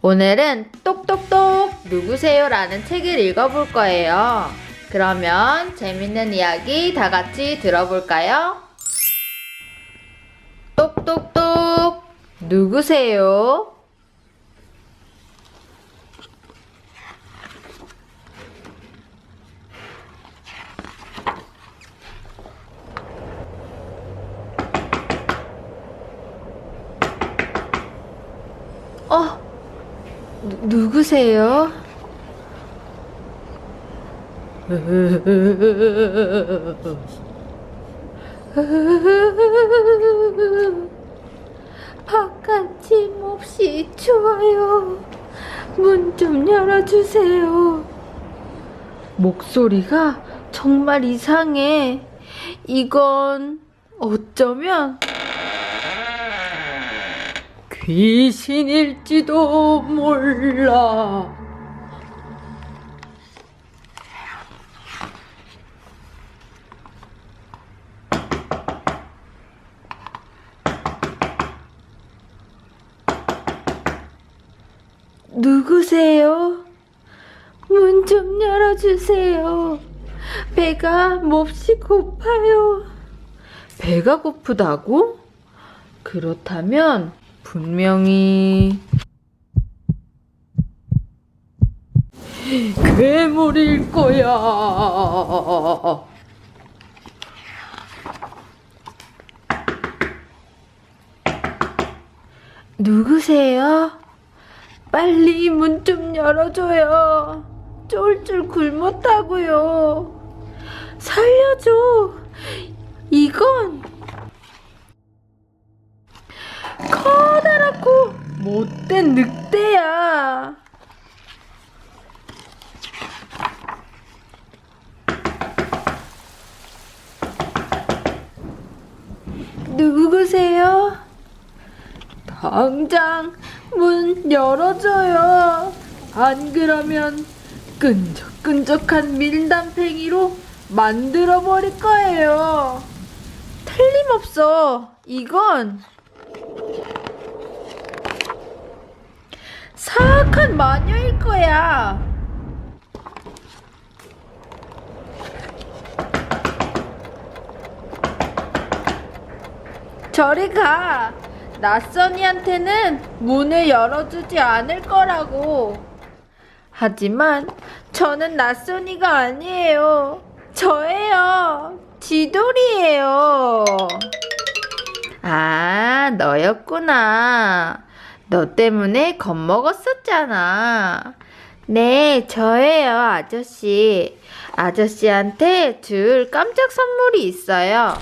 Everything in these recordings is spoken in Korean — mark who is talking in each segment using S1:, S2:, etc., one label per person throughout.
S1: 오늘은 똑똑똑 누구세요 라는 책을 읽어볼 거예요. 그러면 재밌는 이야기 다 같이 들어볼까요? 똑똑똑 누구세요? 어, 누, 누구세요? 바깥이 몹시 추워요. 문 좀 열어주세요. 목소리가 정말 이상해. 이건 어쩌면 귀신일지도 몰라. 누구세요? 문 좀 열어주세요. 배가 몹시 고파요. 배가 고프다고? 그렇다면 분명히 괴물일 거야. 누구세요? 빨리 문 좀 열어줘요. 쫄쫄 굶었다고요. 살려줘. 이건 커다랗고 못된 늑대야. 누구세요? 당장 문 열어줘요. 안 그러면 끈적끈적한 밀담팽이로 만들어 버릴 거예요. 틀림없어. 이건 사악한 마녀일 거야. 저리 가. 낯선이한테는 문을 열어주지 않을 거라고. 하지만 저는 낯선이가 아니에요. 저예요. 지돌이에요. 아, 너였구나. 너 때문에 겁먹었었잖아. 네, 저예요, 아저씨. 아저씨한테 줄 깜짝 선물이 있어요.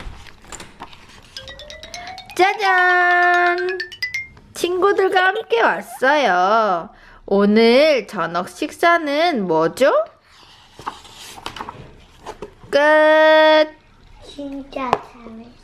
S1: 짜잔! 친구들과 함께 왔어요. 오늘 저녁 식사는 뭐죠? 끝!
S2: 진짜 잘해.